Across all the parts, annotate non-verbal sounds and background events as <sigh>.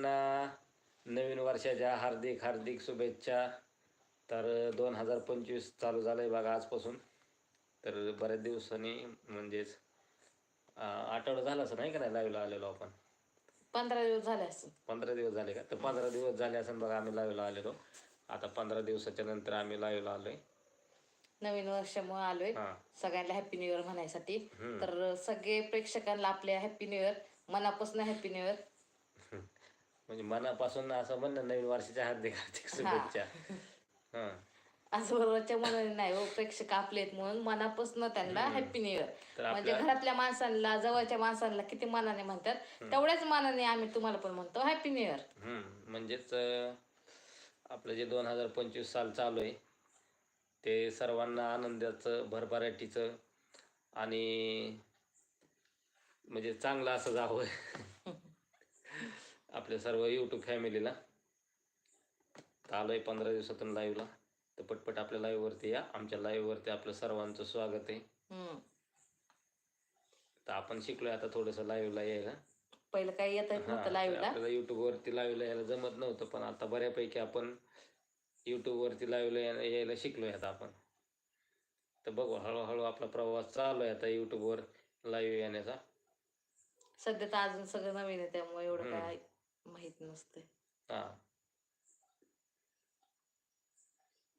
सगळ्यांना नवीन वर्षाच्या हार्दिक हार्दिक शुभेच्छा. तर दोन हजार पंचवीस चालू झालं आहे बघा आजपासून. तर बऱ्याच दिवसांनी म्हणजेच आठवडा झाला असं नाही का नाही? लाईव्हला आलेलो आपण. पंधरा दिवस झाले असं पंधरा दिवस झाले का? तर पंधरा दिवस झाले असं बघा आम्ही लाईव्हला आलेलो. आता पंधरा दिवसाच्या नंतर आम्ही लाईव्हला आलोय. नवीन वर्षामुळे आलोय. हां. सगळ्यांना हॅपी न्यू इयर म्हणायसाठी. तर सगळे प्रेक्षकांना आपल्या हॅपी न्यू इयर मनापासून हॅपी न्यू इयर म्हणजे मनापासून असं म्हणणं नवीन वर्षाच्या हार्दिक हार्दिक शुभेच्छा. हां. असं बरोबरच्या मनाने नाही हो प्रेक्षक आपले आहेत म्हणून मनापासून त्यांना हॅपी न्यू इयर म्हणजे घरातल्या माणसांना जवळच्या माणसांना किती मनाने म्हणतात तेवढ्याच मनाने आम्ही तुम्हाला पण म्हणतो हॅपी न्यू इयर हम्म, म्हणजेच अं, आपलं जे दोन हजार पंचवीस साल चालू आहे ते सर्वांना आनंदाचं भरभराटीचं आणि म्हणजे चांगलं असं जावं. <laughs> आपल्या सर्व यूट्यूब फॅमिलीला तर आलोय पंधरा दिवसातून लाईव्हला तर पटपट आपल्या लाईव्हवरती या. आमच्या लाईव्हवरती आपलं सर्वांचं स्वागत आहे. तर आपण शिकलोय आता थोडंसं लाईव्हला यायला. पहिलं काही येत नव्हतं लाईव्हला आपल्याला YouTube वरती लाईव्हला यायला जमत नव्हतं पण आता बऱ्यापैकी आपण YouTube वरती लाईव्हला यायला शिकलोय आता आपण. तर बघू हळूहळू आपला प्रवास चालू आहे आता YouTube वर लाईव्ह येण्याचा. सध्या तर अजून सगळं नवीन आहे त्यामुळे एवढं काय माहीत नसतंय. हा.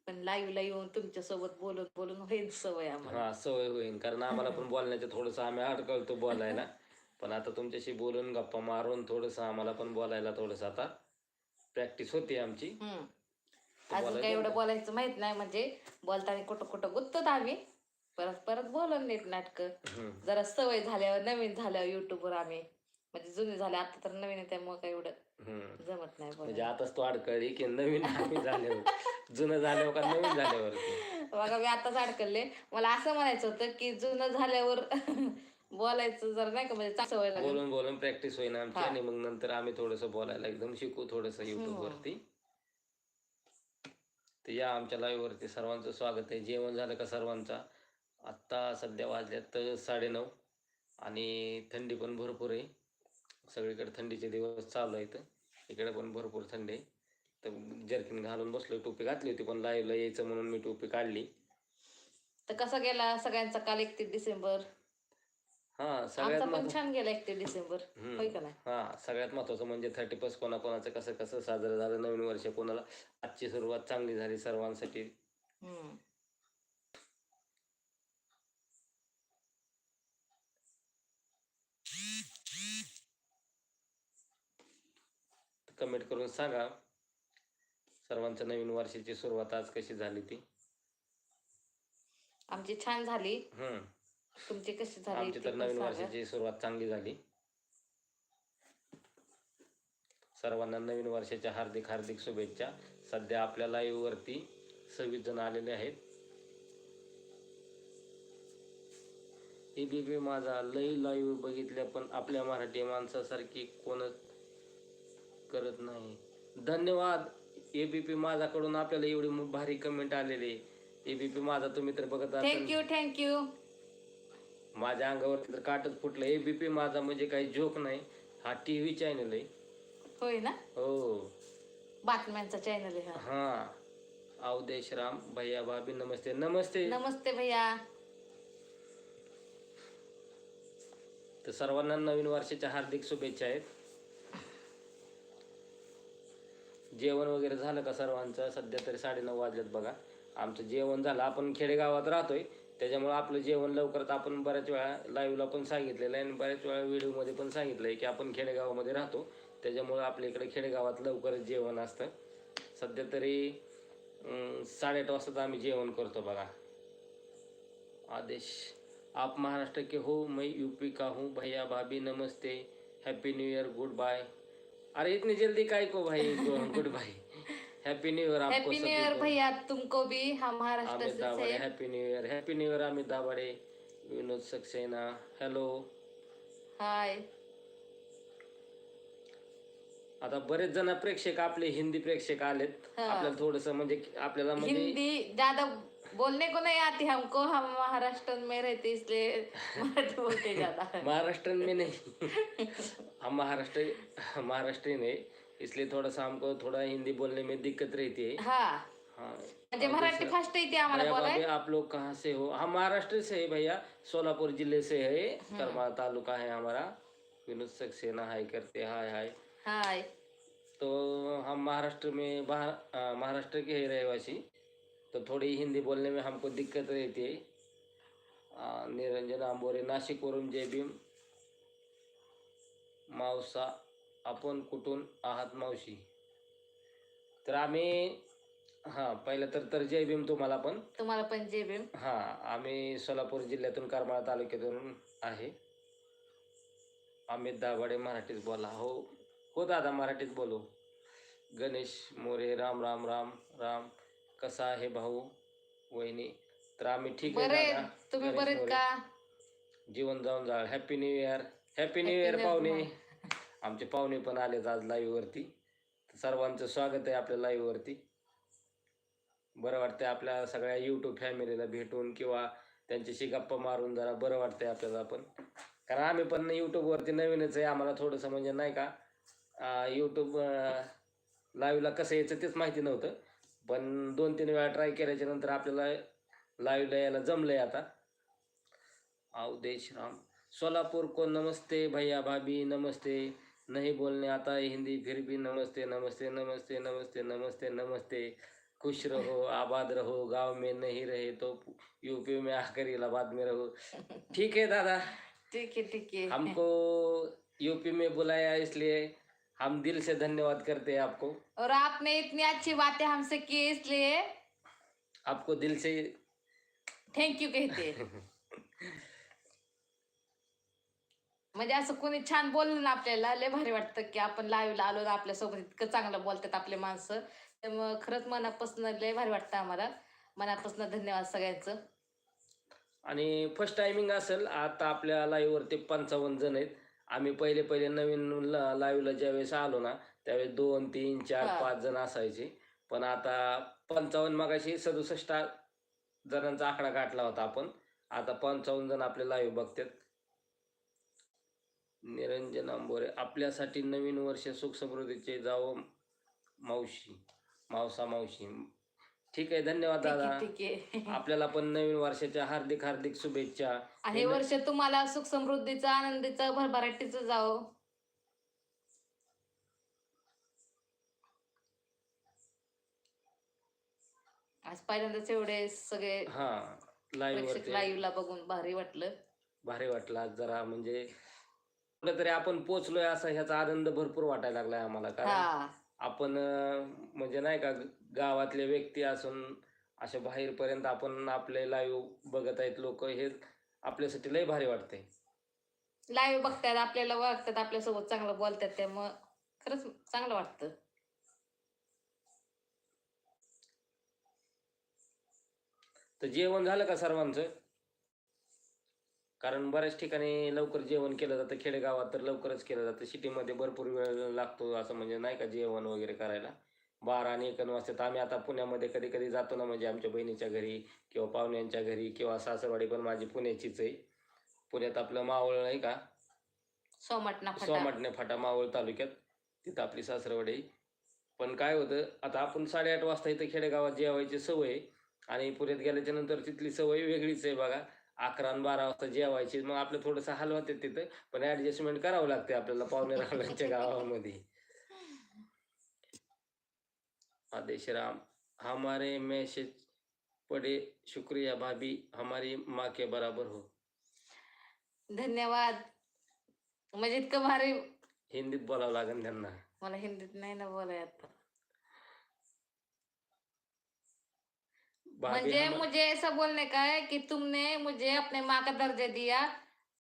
पण लाईव्हला येऊन तुमच्यासोबत बोलून बोलून होईल सवय आम्हाला. हा सवय होईल. कारण आम्हाला पण बोलण्याचं थोडंसं आम्ही अडकळतो बोलायला. पण आता तुमच्याशी बोलून गप्पा मारून थोडंसं आम्हाला पण बोलायला थोडंसं आता प्रॅक्टिस होती आमची. हम्म. अजून काही एवढं बोलायचं माहीत नाही. म्हणजे बोलताना कुठं कुठं गुत्तत आम्ही. परत परत बोलून नीट नाटक. हम्म. जरा सवय झाल्यावर नवीन झाल्यावर युट्यूबवर आम्ही म्हणजे जुने झाले आता तर नवीन आहे त्यामुळे काही एवढं. जमत नाही म्हणजे आताच तो अडकळली की नवीन आम्ही झाल्यावर. जुनं झाल्यावर का नवीन झाल्यावरती? बघा मी आताच अडकले. मला असं म्हणायचं होतं की जुनं झाल्यावर <laughs> बोलायचं जरा नाही का म्हणजे सवय बोलून बोलून प्रॅक्टिस होईन आमची आणि मग नंतर आम्ही थोडंसं बोलायला एकदम शिकू थोडंसं युट्यूब वरती. तर या आमच्या लाईव्ह वरती सर्वांचं स्वागत आहे. जेवण झालं का सर्वांचा? आत्ता सध्या वाजल्यात साडेनऊ आणि थंडी पण भरपूर आहे. सगळीकडे थंडीचे दिवस चालू आहेत. इकडे पण भरपूर थंडी आहे. तर जर्किन घालून बसलो टोपी घातली होती पण लाईव्हला यायचं म्हणून मी टोपी काढली. तर कसा गेला सगळ्यांचा काल एकतीस डिसेंबर? हां सगळ्यात पण छान गेला एकतीस डिसेंबर. होय का नाही? हा सगळ्यात महत्वाचं म्हणजे थर्टी फर्स्ट कोणाकोणाचं कसं कसं साजरं झालं नवीन वर्ष कोणाला. आजची सुरुवात चांगली झाली सर्वांसाठी. कमेंट करून सांगा. सर्वांच्या नवीन वर्षाची सुरुवात आज कशी झाली ती? आमची छान झाली. हम्म. तुमची कशी झाली आमची ती तर पण नवीन सांगा. वर्षाची सुरुवात चांगली झाली. सर्वांना नवीन वर्षाच्या हार्दिक हार्दिक शुभेच्छा. सध्या आपल्या लाईव्ह वरती सव्वीस जण आलेले आहेत. एबीपी माझा लई लाईव्ह बघितल्या पण आपल्या मराठी माणसासारखी कोणच करत नाही. धन्यवाद. एबीपी माझाकडून आपल्याला एवढी भारी कमेंट आलेली एबीपी माझा तुम्ही तर बघत थँक्यू थँक्यू माझ्या अंगावरती तर काटच फुटलं. एबीपी माझा म्हणजे काही जोक नाही. हा टी व्ही चॅनल आहे. होय ना? हो. बातम्यांचा चॅनल आहे हा. हा. अवदेश राम. भैया भाभी नमस्ते. नमस्ते. नमस्ते भैया. तर सर्वांना नवीन वर्षाच्या हार्दिक शुभेच्छा आहेत. जेवण वगैरे झालं का सर्वांचं? सध्या तरी साडेनऊ वाजलेत बघा. आमचं जेवण झालं. आपण खेडेगावात राहतोय. त्याच्यामुळं आपलं जेवण लवकरच आपण बऱ्याच वेळा लाईव्हला पण सांगितलेलं आहे आणि बऱ्याच वेळा व्हिडिओमध्ये पण सांगितलं आहे की आपण खेडेगावामध्ये राहतो. त्याच्यामुळं आपल्या इकडे खेडेगावात लवकरच जेवण असतं. सध्या तरी साडेआठ वाजता आम्ही जेवण करतो बघा. आदेश. आप महाराष्ट्र के हो मैं यूपी का हूँ. भैया भाभी नमस्ते. Happy new year good bye अरे इतनी जल्दी काय को भाई? Goodbye. Happy new year आपको हैप्पी न्यू ईयर। भैया तुमको भी हम महाराष्ट्र से happy new year happy new year Amit Dabhade. Vinod Saxena hello hi आता बरेच जण प्रेक्षक आपले हिंदी प्रेक्षक आलेत. आपल्याला थोडस म्हणजे आपल्याला म्हणजे हिंदी ज्यादा बोलने को नहीं आती हमको हम महाराष्ट्र में रहते इसलिए मराठी बोलते ज़्यादा महाराष्ट्र में नहीं हम महाराष्ट्र महाराष्ट्र है इसलिए थोड़ा सा हमको थोड़ा हिंदी बोलने में दिक्कत रहती है। हा। हाँ मराठी येते आम्हाला भाभी आप लोग कहाँ से हो? हम महाराष्ट्र से है भैया सोलापुर ज़िले से है करमाल तालुका है हमारा विनोद सक्सेना हाय करते हाय हाय। हाय। तो हम महाराष्ट्र में महाराष्ट्र के है रहवासी। तो थोड़ी हिंदी बोलने में हमको दिक्कत रहती है। निरंजन आंबोरे नाशिकवरून जय भीम मावसा आपण कुठून आहात मावशी। तर आम्ही हां पहिलं तर तर जय भीम तुम्हाला पण. तुम्हाला पण जे भीम. हां आम्ही सोलापूर जिल्ह्यातून करमाळा तालुक्यातून आहे. अमित दाभाडे मराठीत बोला हो हो दादा मराठीत बोलू. गणेश मोरे राम राम राम राम. कसा आहे भाऊ? वहिनी तर आम्ही ठीक आहे दादा. तुम्ही गणेश बरेत मोरे. का? जीवन जाऊन जाळ happy new year happy new Happy year New Year पाहुणे. आमचे पाहुणे पण आलेत आज लाईव्ह वरती. सर्वांचं स्वागत आहे आपल्या लाईव्ह वरती. बरं वाटतंय आपल्या सगळ्या युट्यूब फॅमिलीला भेटून किंवा त्यांच्याशी गप्पा मारून जरा बरं वाटतंय आपल्याला पण. कारण आम्ही पण यूट्यूबवरती नवीनच आहे. आम्हाला थोडंसं म्हणजे नाही का यूट्यूब लाईव्हला कसं यायचं तेच माहिती नव्हतं. पण दोन तीन वेळा ट्राय केल्याच्यानंतर आपल्याला लाईव्हला यायला जमलंय आता. अवधेश राम सोलापुर को नमस्ते भैया भाभी नमस्ते. नहीं बोलने आता है हिंदी फिर भी नमस्ते नमस्ते नमस्ते नमस्ते नमस्ते नमस्ते. खुश रहो आबाद रहो गांव में नहीं रहे तो यूपी में आकर इलाहाबाद में रहो. ठीक है दादा? ठीक है ठीक है। हमको यूपी में बुलाया इसलिए हम दिल से धन्यवाद करते हैं आपको। और आपने इतनी अच्छी बातें हमसे की इसलिए आपको दिल से थँक यू कहते <laughs> म्हणजे असं कोणी छान बोललं ना आपल्याला लय भारी वाटतं की आपण लाईव्हला आलो ना आपल्यासोबत इतकं चांगलं बोलतात आपले माणसं. त्यामुळं खरंच मनापासून लय भारी वाटतं आम्हाला. मनापासून धन्यवाद सगळ्यांचं. आणि फर्स्ट टायमिंग असेल आता आपल्या लाईव्हवरती पंचावन्न जण आहेत. आम्ही पहिले पहिले नवीन लाईव्हला ज्यावेळेस आलो ना त्यावेळेस दोन तीन चार. पाच जण असायचे. पण आता पंचावन्न मगाशी सदुसष्ट जणांचा आकडा गाठला होता आपण. आता पंचावन्न जण आपले लाईव्ह बघतात. निरंजन आंबोरे आपल्यासाठी नवीन वर्ष सुख समृद्धीचे जावो मावशी मावसा मावशी. ठीक आहे धन्यवाद दादा. ठीक आहे. <laughs> आपल्याला पण नवीन वर्षाच्या हार्दिक हार्दिक शुभेच्छा. आणि हे वर्ष तुम्हाला सुख समृद्धीचं आनंदीचं भरभराटीचं जावो. आज पहिल्यांदाच एवढे सगळे हा लाईव्ह वरती. लाईव्हला बघून भारी वाटलं. भारी वाटलं आज जरा म्हणजे कुठेतरी आपण पोचलोय असा ह्याचा आनंद भरपूर वाटायला लागलाय आम्हाला कारण हा. आपण म्हणजे नाही का गावातले व्यक्ती असून अशा बाहेरपर्यंत आपण आपले लाईव्ह बघत आहेत लोक हे आपल्यासाठी लय भारी वाटतंय. लाईव्ह बघतात आपल्याला बघतात आपल्यासोबत चांगलं बोलतात त्यामुळं खरंच चांगलं वाटतं. तर जेवण झालं का सर्वांचं? कारण बऱ्याच ठिकाणी लवकर जेवण केलं जातं खेडेगावात तर लवकरच केलं जातं. सिटीमध्ये भरपूर वेळ लागतो असं म्हणजे नाही का जेवण वगैरे करायला. बारा आणि एक वाजतात आम्ही आता पुण्यामध्ये कधी कधी जातो ना म्हणजे आमच्या बहिणीच्या घरी किंवा पाहुण्यांच्या घरी किंवा सासरवाडी पण माझी पुण्याचीच आहे. पुण्यात आपलं मावळ नाही का? सोमट ना फटा. सोमाटणे फाटा मावळ तालुक्यात. तिथं आपली सासरवाडी. पण काय होतं आता आपण साडेआठ वाजता इथं खेडेगावात जेवायची सवय. आणि पुण्यात गेल्याच्यानंतर तिथली सवय वेगळीच आहे बघा. अकरा आणि बारा वाजता जेवायची मग आपलं थोडंसं हाल होते तिथं पण ऍडजस्टमेंट करावं लागते आपल्याला पाहुणे रावळ्यांच्या गावामध्ये. आदेश राम हमारे मैसेज पडे शुक्रिया भाभी हमारी माँ के बराबर हो. धन्यवाद. म्हणजे इतकं भारी हिंदीत बोलावं लागेल त्यांना. मला हिंदीत नाही ना बोलाय म्हणजे मुझे ऐसा बोलने का है कि तुमने मुझे अपने माँ का दर्जा दिया